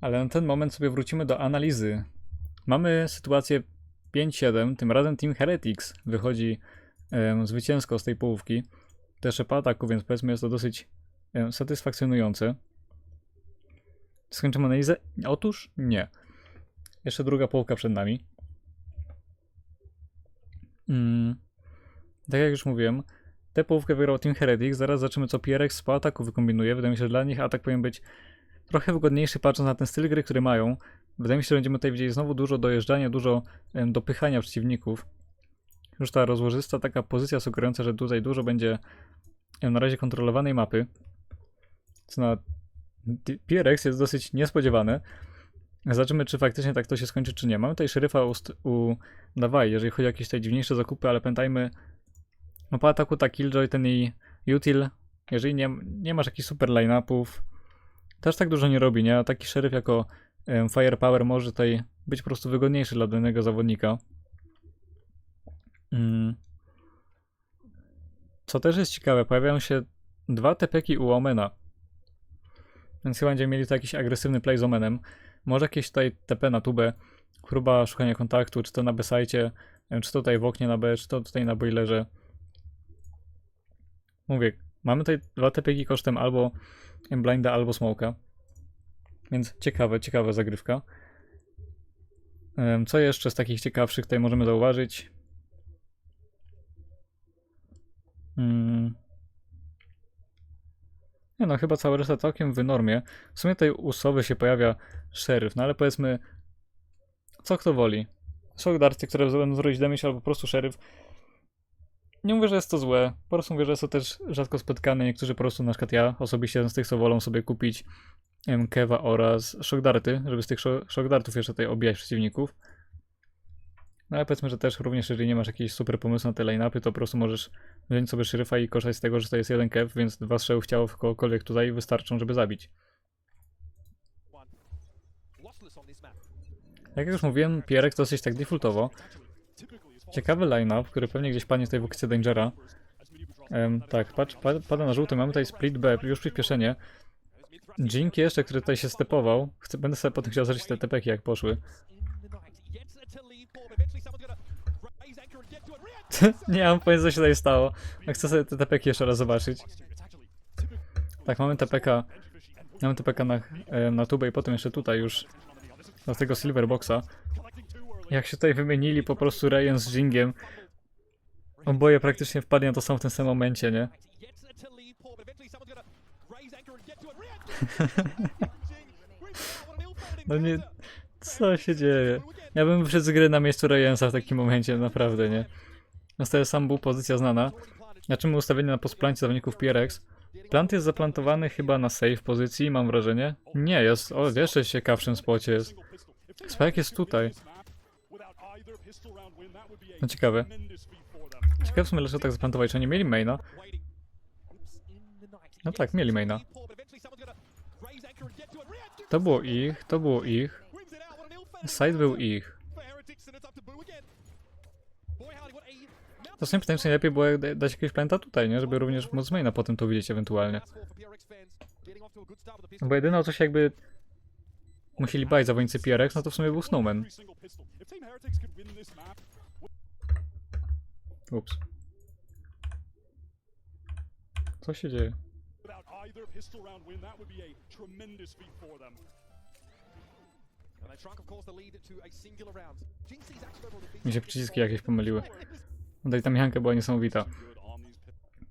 Ale na ten moment sobie wrócimy do analizy. Mamy sytuację 5-7, tym razem Team Heretics wychodzi em, zwycięsko z tej połówki. Też ataku, więc powiedzmy jest to dosyć em, satysfakcjonujące. Skończymy analizę? Otóż nie. Jeszcze druga połówka przed nami. Mm. Tak jak już mówiłem, tę połówkę wygrał Team Heretics. Zaraz zobaczymy, co PRX po ataku wykombinuje. Wydaje mi się, że dla nich atak powinien być trochę wygodniejszy, patrząc na ten styl gry, który mają. Wydaje mi się, że będziemy tutaj widzieli znowu dużo dojeżdżania, dużo dopychania przeciwników. Już ta rozłożysta taka pozycja sugerująca, że tutaj dużo będzie na razie kontrolowanej mapy. Co na PRX jest dosyć niespodziewane. Zobaczymy, czy faktycznie tak to się skończy, czy nie. Mamy tutaj szeryfa u, u Dawaj, jeżeli chodzi o jakieś tutaj dziwniejsze zakupy, ale pamiętajmy, no po ataku ta Killjoy, ten jej util, jeżeli nie, nie masz jakichś super line-upów, też tak dużo nie robi, nie? A taki szeryf jako Firepower może tutaj być po prostu wygodniejszy dla danego zawodnika. Mm. Co też jest ciekawe, pojawiają się dwa tepeki u Omena. Więc chyba będziemy mieli tu jakiś agresywny play z Omenem. Może jakieś tutaj TP na tubę, próba szukania kontaktu, czy to na B-sajcie, czy to tutaj w oknie na B, czy to tutaj na boilerze. Mówię, mamy tutaj dwa tepeki kosztem albo blinda, albo smoka. Więc ciekawe, ciekawa zagrywka. Co jeszcze z takich ciekawszych tutaj możemy zauważyć? Mm. Nie no, chyba cała reszta całkiem w normie. W sumie tutaj u Sowy się pojawia szeryf, no ale powiedzmy, co kto woli. Shock darty, które będą zrobić damage, albo po prostu szeryf. Nie mówię, że jest to złe, po prostu mówię, że jest to też rzadko spotkane. Niektórzy po prostu, na przykład ja osobiście z tych, co wolą sobie kupić Kewa oraz Shock darty, żeby z tych sho- Shock dartów jeszcze tutaj obijać przeciwników. No ale powiedzmy, że też również jeżeli nie masz jakiejś super pomysłu na te line-upy, to po prostu możesz wziąć sobie szeryfa i korzystać z tego, że to jest jeden kew, więc dwa strzały w ciało w kogokolwiek tutaj wystarczą, żeby zabić. Jak już mówiłem, Pierek dosyć tak defaultowo. Ciekawy line-up, który pewnie gdzieś padnie tutaj w okcie Dangera. Em, tak, patrz, pa, pada na żółty, mamy tutaj split B, już przyspieszenie. Jinki jeszcze, który tutaj się stepował. Chcę, będę sobie potem chciał zobaczyć te tepeki jak poszły. Nie mam pojęcia co się tutaj stało. Ja chcę sobie te tepeki jeszcze raz zobaczyć. Tak, mamy TPK. Mamy TPK na, na tubę i potem jeszcze tutaj już do tego Silverboxa. Jak się tutaj wymienili po prostu Ryan z Jingiem. Oboje praktycznie wpadli na to samo w tym samym momencie, nie? No nie... Co się dzieje? Ja bym wyszedł z gry na miejscu Ryansa w takim momencie, naprawdę, nie? Zostaje sam był pozycja znana. Znaczy my ustawienie na postplancie zawodników PRX. Plant jest zaplantowany chyba na safe pozycji, mam wrażenie. Nie, jest, o, jeszcze ciekawszym spocie jest. Spike jest tutaj. No ciekawe. Ciekawe w sumie, dlaczego tak zaplantowali. Czy oni mieli maina? No tak, mieli maina. To było ich, to było ich. Side był ich. To w sumie pytanie, czy nie lepiej było da- dać jakiegoś planta tutaj, nie? Żeby również móc maina potem to widzieć ewentualnie. No Bo jedyne o co się jakby musieli bać zawodnicy PRX, no to w sumie był Snowman. Ups. Co się dzieje? Without either pistol round win, that would be a tremendous feat for them. And they shrunk, of course, the lead to a singular round. GC's actually able to Mi się przyciski jakieś pomyliły. Daj ta mechanka była niesamowita.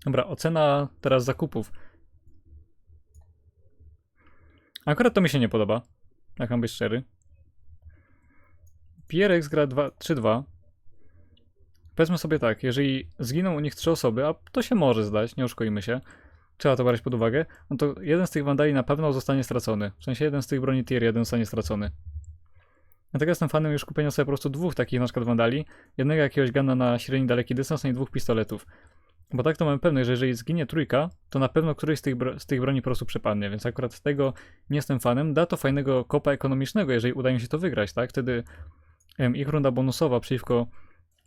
Dobra, ocena teraz zakupów. Akurat to mi się nie podoba. Jak mam być szczery. PRX gra dwa- 3-2. Powiedzmy sobie tak, jeżeli zginą u nich trzy osoby, a to się może zdać, nie oszukujmy się, trzeba to brać pod uwagę, no to jeden z tych wandali na pewno zostanie stracony. W sensie jeden z tych broni tier 1 zostanie stracony. Dlatego jestem fanem już kupienia sobie po prostu dwóch takich na przykład wandali. Jednego jakiegoś gana na średni daleki dystans, no i dwóch pistoletów. Bo tak to mamy pewność, że jeżeli zginie trójka, to na pewno któryś z tych, z tych broni po prostu przepadnie, więc akurat tego nie jestem fanem. Da to fajnego kopa ekonomicznego, jeżeli uda mi się to wygrać, tak? Wtedy ich runda bonusowa przeciwko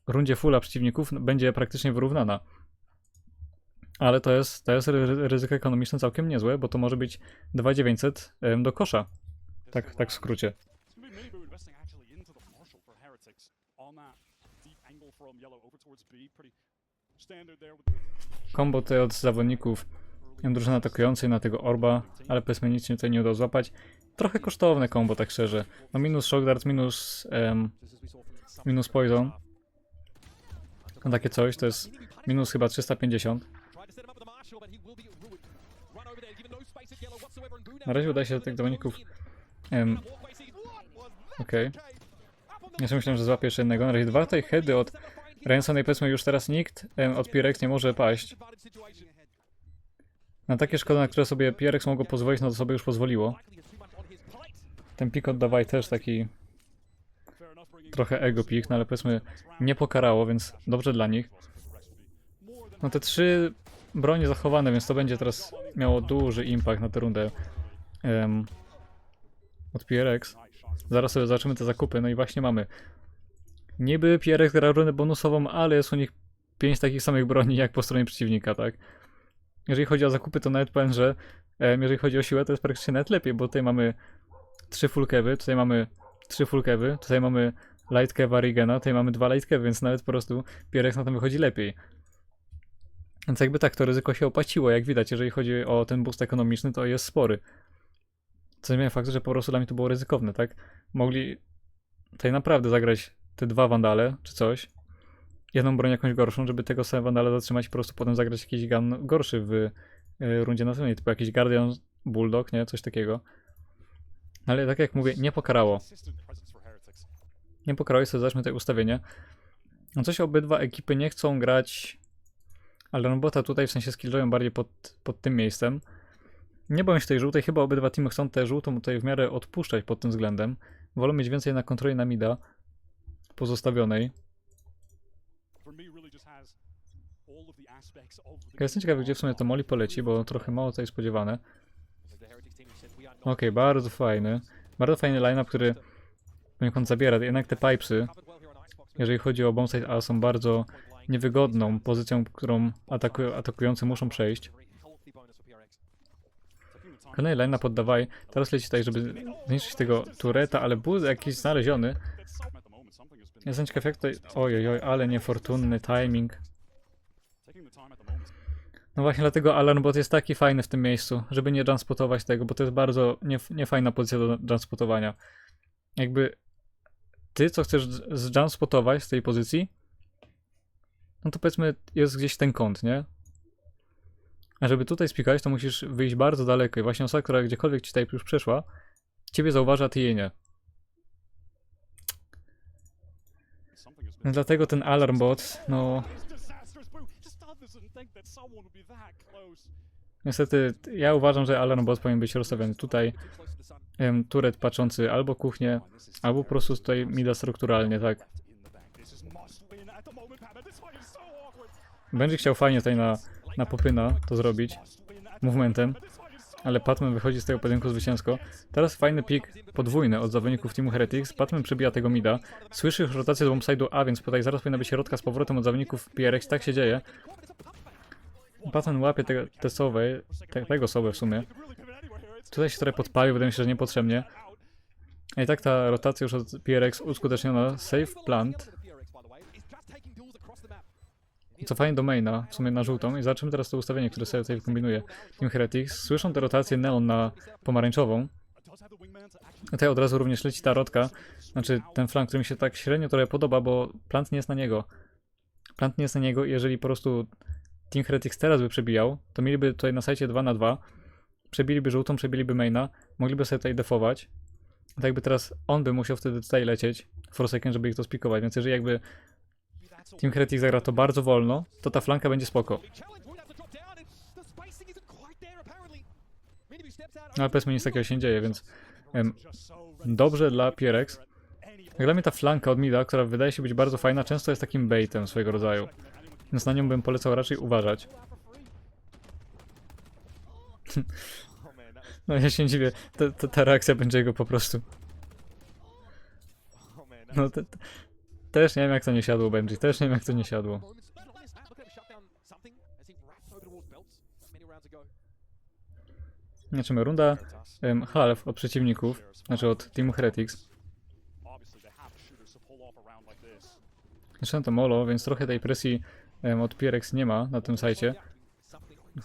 rundzie fulla przeciwników będzie praktycznie wyrównana. Ale to jest, to jest ry- ryzyko ekonomiczne całkiem niezłe, bo to może być 2900 em, do kosza. Tak, tak w skrócie. Kombo tutaj od zawodników drużyny atakującej na tego Orba, ale powiedzmy nic się tutaj nie udało złapać. Trochę kosztowne kombo, tak szczerze. No minus Shock Dart, minus, em, minus Poison. No takie coś, to jest minus chyba 350. Na razie udaje się do tych zawodników... Em, Okej. Ja sobie myślałem, że złapię jeszcze jednego. Na razie dwa tutaj heady od Ransonej powiedzmy już teraz nikt od Pirex nie może paść. Na takie szkody, na które sobie Pirex mogło pozwolić, no to sobie już pozwoliło. Ten pik od Dawaj też taki trochę ego pik, no ale powiedzmy nie pokarało, więc dobrze dla nich. No te trzy bronie zachowane, więc to będzie teraz miało duży impact na tę rundę em, od PRX. Zaraz sobie zobaczymy te zakupy, no i właśnie mamy. Niby PRX gra runę bonusową, ale jest u nich pięć takich samych broni jak po stronie przeciwnika, tak? Jeżeli chodzi o zakupy, to nawet powiem, że jeżeli chodzi o siłę, to jest praktycznie nawet lepiej, bo tutaj mamy trzy full kewy, tutaj mamy trzy full kewy, tutaj mamy light keva Rigena, tutaj mamy dwa light kewy, więc nawet po prostu PRX na tym wychodzi lepiej. Więc jakby tak, to ryzyko się opłaciło, jak widać, jeżeli chodzi o ten boost ekonomiczny, to jest spory. Co zmienia faktu, że po prostu dla mnie to było ryzykowne, tak? Mogli tutaj naprawdę zagrać te dwa wandale, czy coś, jedną broń jakąś gorszą, żeby tego samego wandala zatrzymać i po prostu potem zagrać jakiś gun gorszy w y, rundzie następnej, typu jakiś Guardian Bulldog, nie? Coś takiego. Ale tak jak mówię, nie pokarało. Nie pokrałeś sobie, zacznijmy tutaj ustawienie. No coś obydwa ekipy nie chcą grać ale robota tutaj w sensie skilljoyem bardziej pod, pod tym miejscem. Nie boję się tej żółtej, chyba obydwa teamy chcą tę żółtą tutaj w miarę odpuszczać pod tym względem. Wolą mieć więcej na kontroli na mida pozostawionej. Ja jestem ciekawy, gdzie w sumie to Molly poleci, bo trochę mało tutaj spodziewane. Okej, bardzo fajny. Bardzo fajny line-up, który poniekąd zabiera. Jednak te pipesy, jeżeli chodzi o bombsite A, są bardzo niewygodną pozycją, którą ataku atakujący muszą przejść. Kolejny line poddawaj. Teraz leci tutaj, żeby zniszczyć tego tureta, ale był jakiś znaleziony. Jestem ciekaw jak tutaj... Oj, oj, ale niefortunny timing. No właśnie dlatego Alarmbot jest taki fajny w tym miejscu, żeby nie jumpspotować tego, bo to jest bardzo nief- niefajna pozycja do jumpspotowania. Jakby ty, co chcesz z- zjumpspotować z tej pozycji, no to powiedzmy jest gdzieś ten kąt, nie? A żeby tutaj spikać, to musisz wyjść bardzo daleko i właśnie osoba, która gdziekolwiek ci tutaj już przeszła, ciebie zauważa, a ty jej nie. No dlatego ten no be that close. niestety ja uważam, że Alarmbot powinien być rozstawiony tutaj. Turet patrzący albo kuchnię, albo po prostu tutaj mida strukturalnie, tak. Będzie chciał fajnie tutaj na, na popyna to zrobić, movementem, Ale Patman wychodzi z tego pojedynku zwycięsko. Teraz fajny pik podwójny od zawodników Teamu Heretics. Patman przebija tego mida. Słyszy już rotację z bombside'u A, więc tutaj zaraz powinna być środka z powrotem od zawodników PRX. Tak się dzieje. Patman łapie te, te sowy, te, tego sowę w sumie. Tutaj się trochę podpalił, wydaje mi się, że niepotrzebnie. A i tak ta rotacja już od PRX uskuteczniona. Save plant. Cofanie do maina, w sumie na żółtą i zobaczymy teraz to ustawienie, które sobie tutaj kombinuje Team Heretics. Słyszą tę rotację Neon na pomarańczową. Tutaj od razu również leci ta rotka, znaczy ten flank, który mi się tak średnio trochę podoba, bo plant nie jest na niego. Plant nie jest na niego i jeżeli po prostu Team Heretics teraz by przebijał, to mieliby tutaj na sajcie 2 na 2 przebiliby żółtą, przebiliby maina, mogliby sobie tutaj defować. Tak jakby teraz on by musiał wtedy tutaj lecieć, Forsaken, żeby ich to spikować, więc jeżeli jakby Team Heretics zagra to bardzo wolno, to ta flanka będzie spoko. No ale powiedzmy nic takiego się nie dzieje, więc em, dobrze dla Jak dla mnie ta flanka od mida, która wydaje się być bardzo fajna, często jest takim baitem swojego rodzaju. Więc na nią bym polecał raczej uważać. No ja się dziwię, ta, ta, ta reakcja będzie jego po prostu. No te, też nie wiem jak to nie siadło Benji, też nie wiem jak to nie siadło. Zobaczymy, runda em, half od przeciwników, znaczy od Teamu Heretics. Shooters to molo, więc trochę tej presji em, od Pierex nie ma na tym sajcie.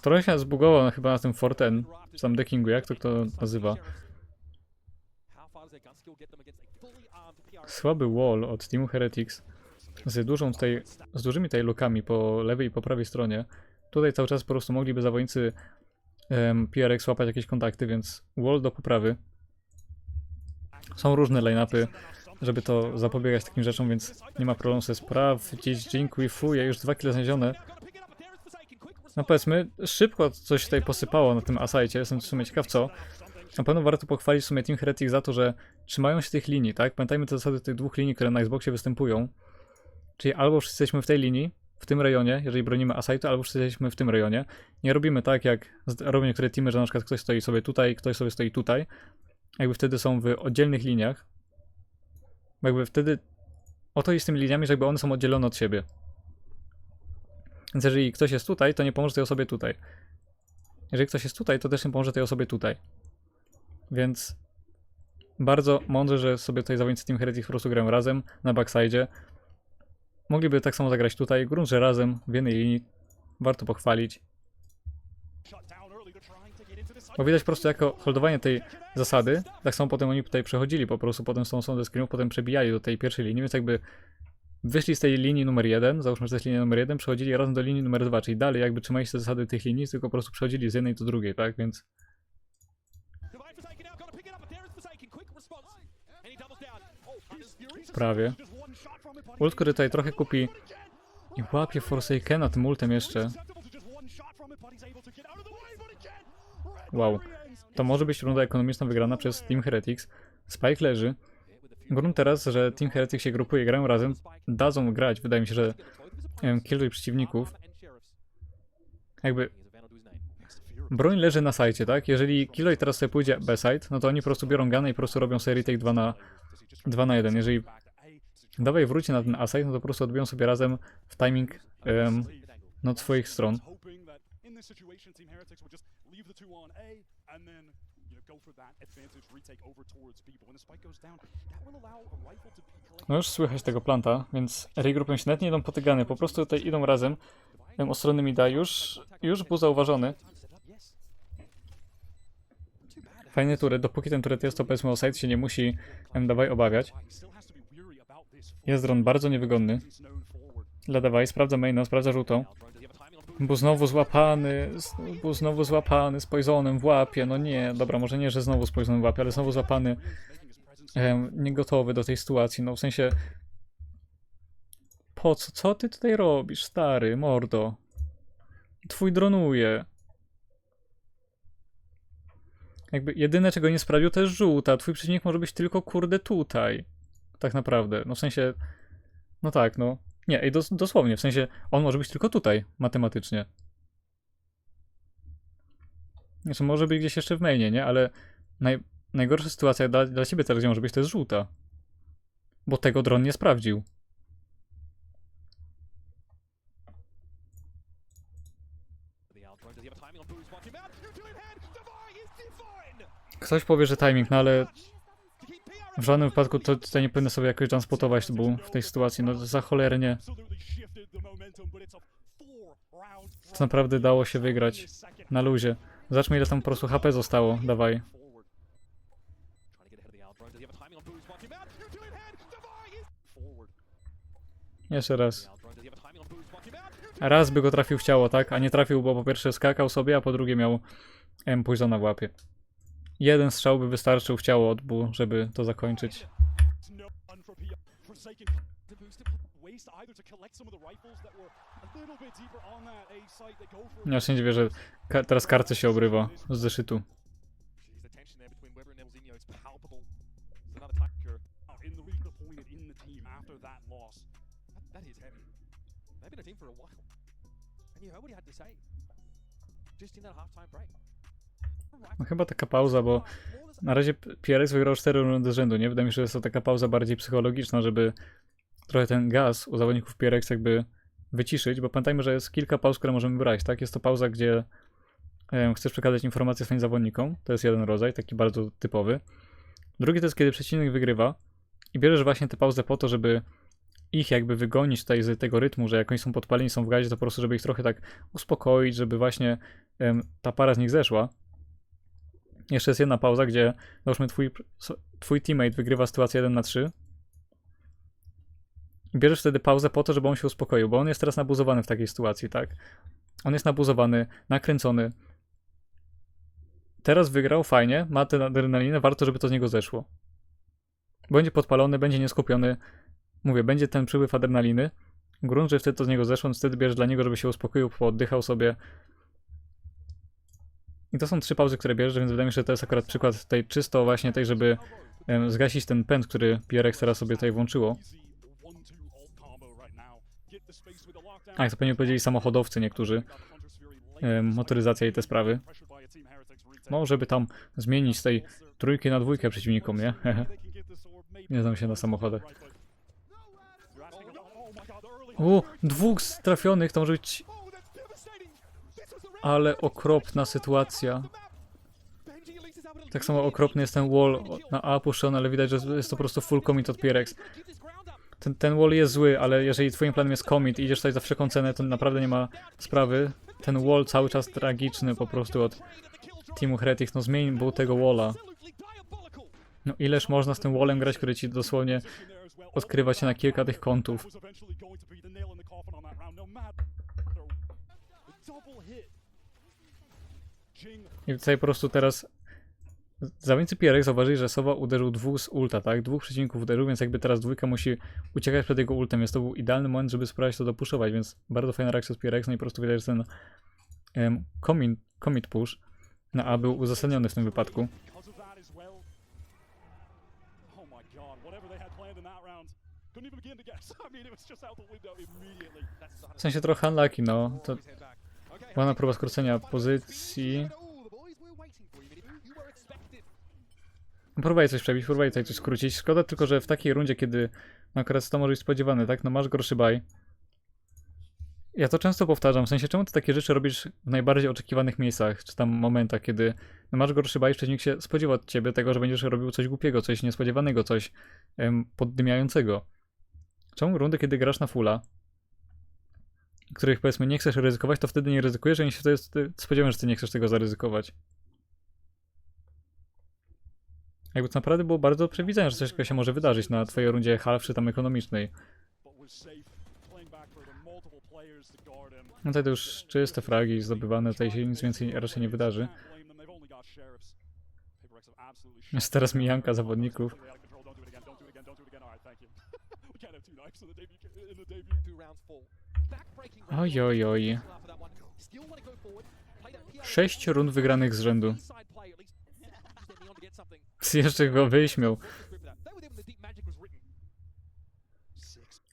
Trochę się zbugował chyba na tym Forten, sam deckingu, jak to kto nazywa. Słaby wall od Teamu Heretics z dużą tutaj, z dużymi tutaj lukami po lewej i po prawej stronie. Tutaj cały czas po prostu mogliby zawodnicy em, PRX łapać jakieś kontakty, więc wall do poprawy. Są różne line-upy, żeby to zapobiegać takim rzeczom, więc nie ma problemu sobie sprawdzić. Dziękuję, fuj, już dwa kile znalezione. No powiedzmy, szybko coś tutaj posypało na tym asajcie, jestem w sumie ciekaw co. Na pewno warto pochwalić w sumie Team Heretic za to, że trzymają się tych linii, tak? Pamiętajmy te zasady tych dwóch linii, które na Xboxie występują. Czyli albo wszyscy jesteśmy w tej linii, w tym rejonie, jeżeli bronimy asajtu, albo wszyscy jesteśmy w tym rejonie. Nie robimy tak, jak robią niektóre teamy, że na przykład ktoś stoi sobie tutaj, ktoś sobie stoi tutaj. Jakby wtedy są w oddzielnych liniach. Jakby wtedy o to jest z tymi liniami, że jakby one są oddzielone od siebie. Więc jeżeli ktoś jest tutaj, to nie pomoże tej osobie tutaj. Jeżeli ktoś jest tutaj, to też nie pomoże tej osobie tutaj. Więc bardzo mądrze, że sobie tutaj zawodnicy Team Heretics po prostu grają razem na backside. Mogliby tak samo zagrać tutaj, grunt, że razem w jednej linii. Warto pochwalić. Bo widać po prostu jako holdowanie tej zasady, tak samo potem oni tutaj przechodzili po prostu potem tą są ze potem przebijali do tej pierwszej linii, więc jakby wyszli z tej linii numer jeden, załóżmy, że to jest linia numer jeden, przechodzili razem do linii numer dwa, czyli dalej jakby trzymali się zasady tych linii, tylko po prostu przechodzili z jednej do drugiej, tak, więc prawie. Ult, który tutaj trochę kupi i łapie Forsakena tym ultem jeszcze. Wow. To może być runda ekonomiczna wygrana przez Team Heretics. Spike leży. Grunt teraz, że Team Heretics się grupuje grają razem, dadzą grać, wydaje mi się, że killjoy przeciwników. Jakby broń leży na sajcie, tak? Jeżeli Killjoy teraz sobie pójdzie B-side, no to oni po prostu biorą gunę i po prostu robią sobie retake 2 na, 2 na 1. Jeżeli dawaj wróci na ten aside, no to po prostu odbiją sobie razem w timing em, no, od swoich stron. No już słychać tego planta, więc regrupują się, nawet nie idą po te guny, po prostu tutaj idą razem. Em, Ostronny mi da już, już był zauważony. Fajny turet, dopóki ten turet jest, to powiedzmy o side się nie musi em, dawaj obawiać. Jest dron bardzo niewygodny. He's known forward. Dla dawaj, sprawdza maina, sprawdza żółtą. Był znowu złapany, był znowu złapany z poisonem w łapie, no nie, dobra, może nie, że znowu z poisonem w łapie, ale znowu złapany, em, niegotowy do tej sytuacji, no w sensie... Po co, co ty tutaj robisz, stary, mordo? Twój dronuje. Jakby jedyne, czego nie sprawdził, to jest żółta, twój przeciwnik może być tylko kurde tutaj. Tak naprawdę, no w sensie... No tak, no. Nie, ej, dos dosłownie, w sensie on może być tylko tutaj, matematycznie. Znaczy, może być gdzieś jeszcze w mainie, nie? Ale naj najgorsza sytuacja dla, dla ciebie teraz, może być, to jest żółta. Bo tego dron nie sprawdził. Ktoś powie, że timing, no ale w żadnym wypadku to tutaj nie powinno sobie jakoś transportować był w tej sytuacji. No za cholernie. To naprawdę dało się wygrać na luzie. Zobaczmy ile tam po prostu HP zostało. Dawaj. Jeszcze raz. Raz by go trafił w ciało, tak? A nie trafił, bo po pierwsze skakał sobie, a po drugie miał M poisona w łapie. Jeden strzał by wystarczył w ciało odbu, żeby to zakończyć. Ja się nie dziwię, że ka- teraz karty się obrywa z zeszytu. Just in that halftime break. No chyba taka pauza, bo na razie PRX wygrał 4 rundy rzędu, nie? Wydaje mi się, że jest to taka pauza bardziej psychologiczna, żeby trochę ten gaz u zawodników PRX jakby wyciszyć, bo pamiętajmy, że jest kilka pauz, które możemy brać, tak? Jest to pauza, gdzie em, chcesz przekazać informacje swoim zawodnikom. To jest jeden rodzaj, taki bardzo typowy. Drugi to jest, kiedy przeciwnik wygrywa i bierzesz właśnie tę pauzę po to, żeby ich jakby wygonić tutaj z tego rytmu, że jak oni są podpaleni, są w gazie, to po prostu, żeby ich trochę tak uspokoić, żeby właśnie em, ta para z nich zeszła. Jeszcze jest jedna pauza, gdzie załóżmy twój, twój teammate wygrywa sytuację 1 na 3 i bierzesz wtedy pauzę po to, żeby on się uspokoił, bo on jest teraz nabuzowany w takiej sytuacji, tak? On jest nabuzowany, nakręcony. Teraz wygrał, fajnie, ma tę adrenalinę, warto, żeby to z niego zeszło. Będzie podpalony, będzie nieskupiony. Mówię, będzie ten przypływ adrenaliny. Grunt, że wtedy to z niego zeszło, wtedy bierzesz dla niego, żeby się uspokoił, pooddychał sobie. I to są trzy pauzy, które bierzesz, więc wydaje mi się, że to jest akurat przykład tej czysto właśnie tej, żeby zgasić ten pęd, który Pierek teraz sobie tutaj włączyło. A, jak to pewnie powiedzieli samochodowcy niektórzy. Motoryzacja i te sprawy. No, żeby tam zmienić z tej trójki na dwójkę przeciwnikom, nie? nie znam się na samochodach. O, dwóch trafionych, to może być... Ale okropna sytuacja. Tak samo okropny jest ten wall na A puszczony, ale widać, że jest to po prostu full commit od Pierex. Ten, ten wall jest zły, ale jeżeli twoim planem jest commit i idziesz tutaj za wszelką cenę, to naprawdę nie ma sprawy. Ten wall cały czas tragiczny po prostu od Teamu Heretics. No zmień był tego walla. No ileż można z tym wallem grać, który ci dosłownie odkrywa się na kilka tych kątów. I tutaj po prostu teraz zawodnicy Pierek zauważyli, że Sowa uderzył dwóch z ulta, tak? Dwóch przeciwników uderzył, więc jakby teraz dwójka musi uciekać przed jego ultem, więc to był idealny moment, żeby spróbować to dopuszować, więc bardzo fajna reakcja z Pierek, no i po prostu widać, że ten um, commit, commit push na A był uzasadniony w tym wypadku. W sensie trochę unlucky, no. To ładna próba skrócenia pozycji. Próbuję coś przebić, próbuję tutaj coś skrócić. Szkoda tylko, że w takiej rundzie, kiedy no akurat to może być spodziewane, tak? No masz gorszy baj. Ja to często powtarzam, w sensie czemu ty takie rzeczy robisz w najbardziej oczekiwanych miejscach, czy tam momentach, kiedy no masz gorszy baj, przeciwnik się spodziewa od ciebie tego, że będziesz robił coś głupiego, coś niespodziewanego, coś em, poddymiającego. Czemu rundy, kiedy grasz na fulla, których powiedzmy nie chcesz ryzykować, to wtedy nie ryzykujesz, a nie się wtedy ty spodziewam, że ty nie chcesz tego zaryzykować. Jakby to naprawdę było bardzo przewidzenia, że coś takiego się może wydarzyć na twojej rundzie half czy tam ekonomicznej. No tutaj to już czyste fragi zdobywane, tutaj się nic więcej raczej nie wydarzy. Jest teraz mijanka zawodników. Oj, oj, oj. Sześć rund wygranych z rzędu. Jeszcze go wyśmiał.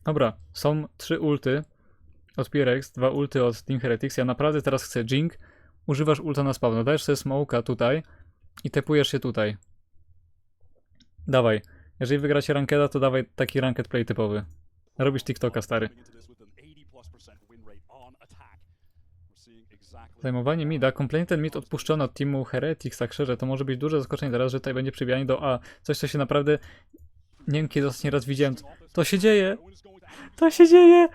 Dobra, są trzy ulty od Pirex, dwa ulty od Team Heretics. Ja naprawdę teraz chcę Jink. Używasz ulta na spawn. Dajesz sobie smoka tutaj i tepujesz się tutaj. Dawaj. Jeżeli wygracie rankeda, to dawaj taki ranked play typowy. Robisz TikToka, stary. Zajmowanie mida. Kompletnie ten mid odpuszczono od teamu Heretics, tak szczerze, to może być duże zaskoczenie teraz, że tutaj będzie przybijanie do A. Coś, co się naprawdę... Nie wiem, kiedy ostatni raz widziałem. To się dzieje! To się dzieje!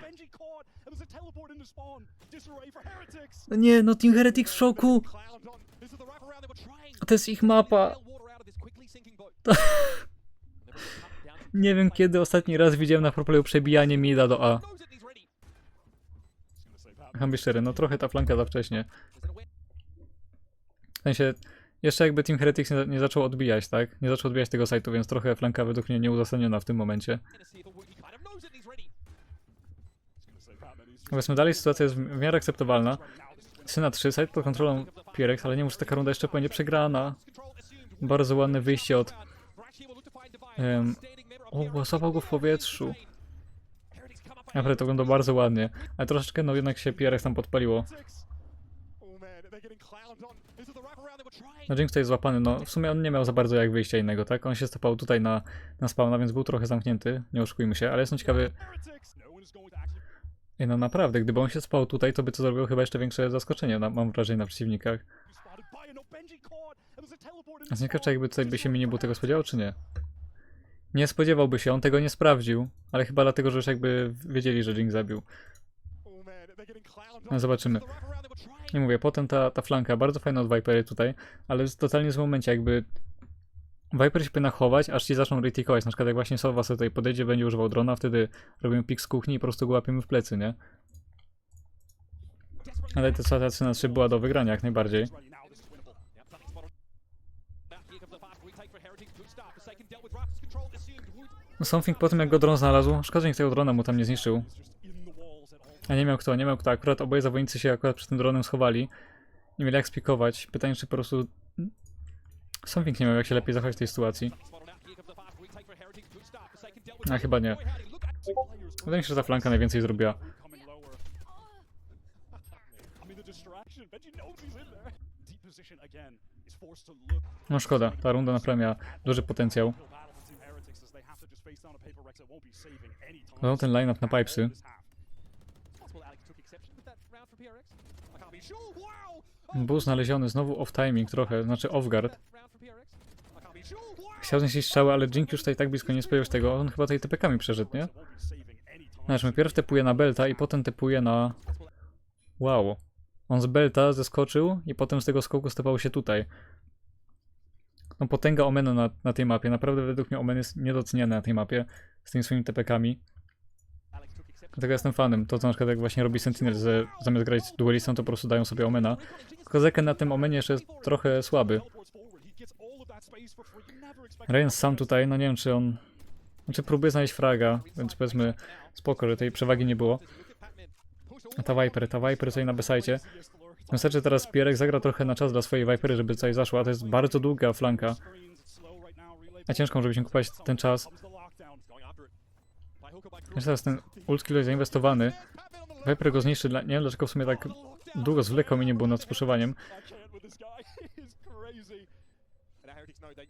Nie, no Team Heretics w szoku! To jest ich mapa. To... Nie wiem, kiedy ostatni raz widziałem na proplayu przebijanie mida do A. Być szczery, no trochę ta flanka za wcześnie. W sensie, jeszcze jakby Team Heretics nie, nie zaczął odbijać, tak? Nie zaczął odbijać tego sajtu, więc trochę flanka według mnie nieuzasadniona w tym momencie. Powiedzmy dalej sytuacja jest w miarę akceptowalna. 3 na 3, side pod kontrolą Pierex, ale nie że taka runda jeszcze będzie przegrana. Bardzo ładne wyjście od... Um, o, złapał go w powietrzu. Naprawdę to wygląda bardzo ładnie. Ale troszeczkę, no jednak się Pierrex tam podpaliło. No Jinx tutaj jest złapany, no w sumie on nie miał za bardzo jak wyjścia innego, tak? On się stopał tutaj na, na spawna, więc był trochę zamknięty, nie oszukujmy się, ale jestem ciekawy... Ej, no naprawdę, gdyby on się spał tutaj, to by to zrobiło chyba jeszcze większe zaskoczenie, na, mam wrażenie, na przeciwnikach. A czy jakby tutaj by się mini był tego spodziewał, czy nie? Nie spodziewałby się, on tego nie sprawdził, ale chyba dlatego, że już jakby wiedzieli, że Jing zabił. No zobaczymy. Nie mówię, potem ta, ta flanka, bardzo fajna od Vipery tutaj, ale jest totalnie w momencie, jakby Viper się powinna chować, aż ci zaczną retikować. Na przykład jak właśnie Sowa sobie tutaj podejdzie, będzie używał drona, wtedy robimy pik z kuchni i po prostu go łapiemy w plecy, nie? Ale ta sytuacja na 3 była do wygrania jak najbardziej. Something po tym jak go dron znalazł, szkoda, że nikt tego drona mu tam nie zniszczył. A nie miał kto, nie miał kto. Akurat oboje zawodnicy się akurat przed tym dronem schowali. Nie mieli jak spikować. Pytanie, czy po prostu... Something nie miał jak się lepiej zachować w tej sytuacji. A chyba nie. Wydaje mi się, że ta flanka najwięcej zrobiła. No szkoda, ta runda naprawdę miała duży potencjał. No ten line-up na pipesy. Był znaleziony znowu off timing trochę, znaczy off guard. That round for PRX. I can't be sure. Wow. Chciał znieść strzały, ale Jink już tutaj tak blisko nie spodziewał tego. On chyba tutaj TPK-ami przeszedł, nie? Znaczy, najpierw tepuje na Belta i potem tepuje na... Wow. On z Belta zeskoczył i potem z tego skoku stepał się tutaj. No potęga Omena na, na tej mapie. Naprawdę według mnie Omen jest niedoceniany na tej mapie z tymi swoimi TPK-ami. Dlatego jestem fanem. To co na przykład jak właśnie robi Sentinel, że zamiast grać duelistą to po prostu dają sobie Omena. Tylko Zeken na tym Omenie jeszcze jest trochę słaby. Ryan sam tutaj, no nie wiem czy on... Znaczy próbuje znaleźć fraga, więc powiedzmy spoko, że tej przewagi nie było. A ta Viper, ta Viper tutaj na besajcie. Wystarczy teraz Pierek zagra trochę na czas dla swojej Vipery, żeby tutaj zaszła. To jest bardzo długa flanka. A ciężko, żebyśmy kupować ten czas. Jeszcze teraz ten ult jest zainwestowany. Viper go zniszczy, dla... nie wiem dlaczego w sumie tak długo zwlekał mi nie było nad spuszowaniem.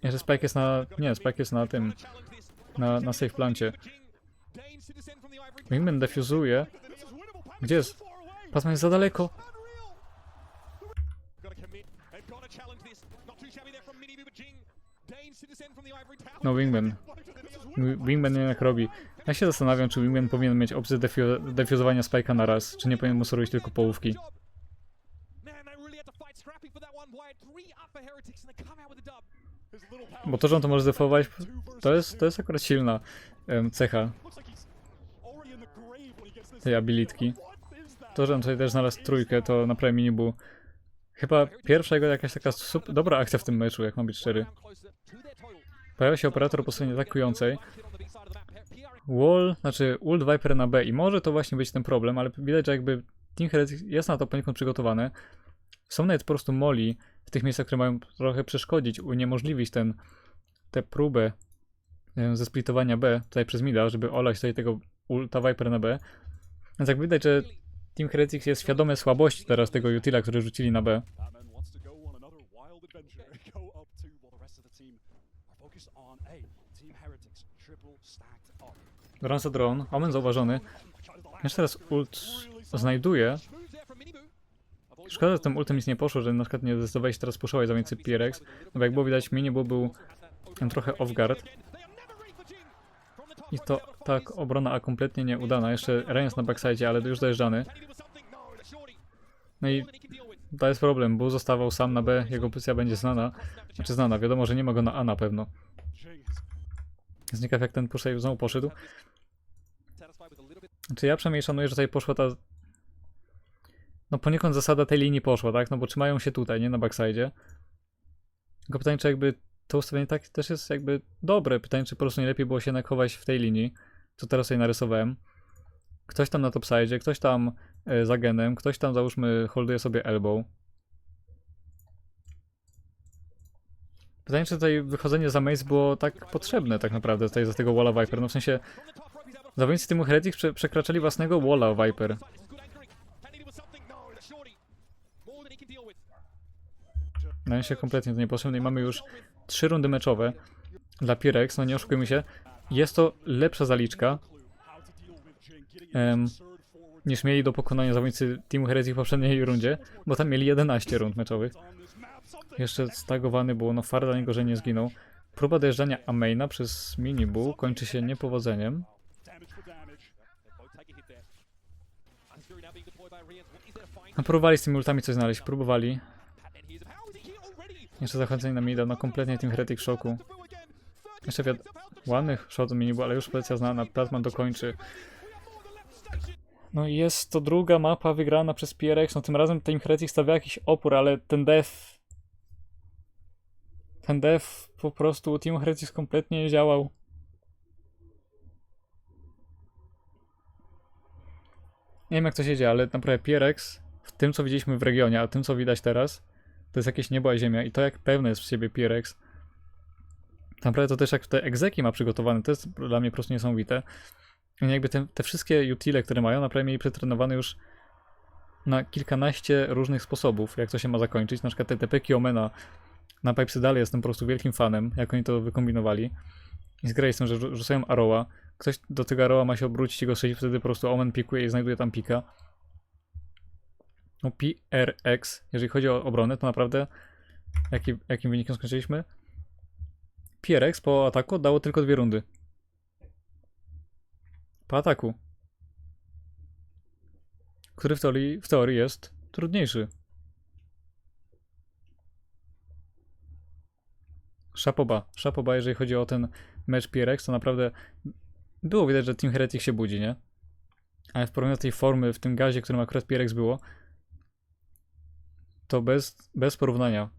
Jeszcze Spike jest na... nie, Spike jest na tym... Na, na safe plancie. Wingman defuzuje. Gdzie jest? so far away. Pasma jest za daleko. No Wingman. Wi- Wingman jak robi. Ja się zastanawiam, czy Wingman powinien mieć opcję defu- defuzowania Spike'a na raz, czy nie powinien mu robić tylko połówki. Bo to, że on to może zdefować, to jest, to jest akurat silna em, cecha. Tej abilitki. To, że on tutaj też znalazł trójkę, to naprawdę mini był chyba pierwsza jego jakaś taka sup- dobra akcja w tym meczu, jak mam być szczery. Pojawia się operator po stronie atakującej. Wall, znaczy ult Viper na B i może to właśnie być ten problem, ale widać, że jakby Team Heretics jest na to poniekąd przygotowane. Są nawet po prostu moli w tych miejscach, które mają trochę przeszkodzić, uniemożliwić ten, tę próbę em, ze splitowania B tutaj przez Mida, żeby olać tutaj tego ulta Viper na B. Więc jak widać, że Team Heretics jest świadome słabości teraz tego utila, który rzucili na B. Batman wants to go on another wild adventure. Go up to, well, the rest of the team are focused on A. Team Heretics, triple stacked up. Drone Omen zauważony. Jeszcze teraz ult znajduje. Szkoda, że tym ultem nic nie poszło, że na przykład nie zdecydowali się teraz puszować za więcej PRX. No bo jak było widać, mini był, trochę off guard. I to tak, obrona A kompletnie nieudana. Jeszcze Reigns na backside, ale już dojeżdżany. No, i to jest problem, bo zostawał sam na B, jego pozycja będzie znana. Znaczy znana, wiadomo, że nie ma go na A na pewno. Ciekaw jak ten push znowu poszedł. Znaczy ja przynajmniej szanuję, że tutaj poszła ta... No poniekąd zasada tej linii poszła, tak? No bo trzymają się tutaj, nie na backside. Tylko pytanie, czy jakby to ustawienie tak też jest jakby dobre. Pytanie, czy po prostu nie lepiej było się jednak chować w tej linii, co teraz tutaj narysowałem. Ktoś tam na topside, ktoś tam e, za genem, ktoś tam załóżmy holduje sobie elbow. Pytanie, czy tutaj wychodzenie za maze było tak potrzebne tak naprawdę tutaj za tego Walla Viper. No w sensie zawodnicy Teamu Heretics prze przekraczali własnego Walla Viper. Something. No. Na się kompletnie to niepotrzebne i mamy już trzy rundy meczowe dla Pirex, no nie oszukujmy się. Jest to lepsza zaliczka. Em, niż mieli do pokonania zawodnicy Teamu Heretic w poprzedniej rundzie, bo tam mieli 11 rund meczowych. Jeszcze stagowany było, no farda najgorzej nie zginął. Próba dojeżdżania Amaina przez minibull kończy się niepowodzeniem. A? No, próbowali z tymi ultami coś znaleźć, próbowali. Jeszcze zachodzenie na mida, no kompletnie Team Heretic szoku. Jeszcze wiad... Ładnych shot minibull, ale już pozycja znana, Platman dokończy. No i jest to druga mapa wygrana przez PRX, no tym razem Team Heretic stawia jakiś opór, ale ten def... Ten def po prostu Team Heretic kompletnie nie działał. Nie wiem jak to się dzieje, ale naprawdę PRX w tym co widzieliśmy w regionie, a tym co widać teraz, to jest jakieś niebo a ziemia i to jak pełne jest w siebie PRX. Naprawdę to też jak te egzeki ma przygotowane, to jest dla mnie po prostu niesamowite. Oni jakby te, te wszystkie utile, które mają, naprawdę mieli przetrenowane już na kilkanaście różnych sposobów, jak to się ma zakończyć. Na przykład te TP Kiomena na Pipesedale jestem po prostu wielkim fanem, jak oni to wykombinowali. I z Grace'em, że rzu- rzucają Arrowa. Ktoś do tego Arrowa ma się obrócić i go strzelić, wtedy po prostu Omen pikuje i znajduje tam pika. No PRX, jeżeli chodzi o obronę, to naprawdę jaki, jakim wynikiem skończyliśmy? PRX po ataku dało tylko dwie rundy. Po ataku. Który w teorii, w teorii jest trudniejszy. Szapoba. Szapoba, jeżeli chodzi o ten mecz PRX, to naprawdę było widać, że Team Heretic się budzi, nie? Ale w porównaniu do tej formy w tym gazie, którym akurat PRX było, to bez, bez porównania.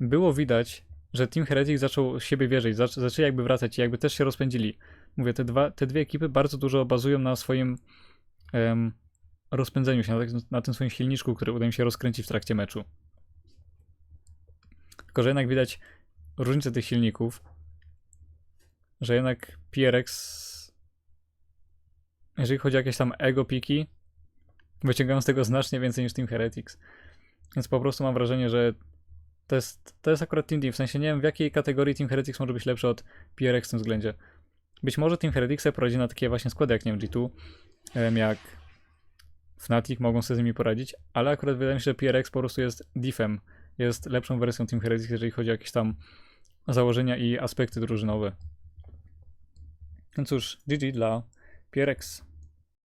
Było widać, że Team Heretic zaczął siebie wierzyć, zac zaczęli jakby wracać i jakby też się rozpędzili. Mówię, te, dwa, te dwie ekipy bardzo dużo bazują na swoim em, rozpędzeniu się, na, tak- na tym swoim silniczku, który uda im się rozkręcić w trakcie meczu. Tylko, że jednak widać różnicę tych silników, że jednak PRX, jeżeli chodzi o jakieś tam ego piki, wyciągają z tego znacznie więcej niż Team Heretics. Więc po prostu mam wrażenie, że to jest, to jest akurat Team Team. W sensie nie wiem, w jakiej kategorii Team Heretics może być lepszy od PRX w tym względzie. Być może Team Heretics poradzi na takie właśnie składy jak, nie wiem, G2, em, jak Fnatic, mogą sobie z nimi poradzić, ale akurat wydaje mi się, że PRX po prostu jest diffem. Jest lepszą wersją Team Heretics, jeżeli chodzi o jakieś tam założenia i aspekty drużynowe. No cóż, GG dla PRX.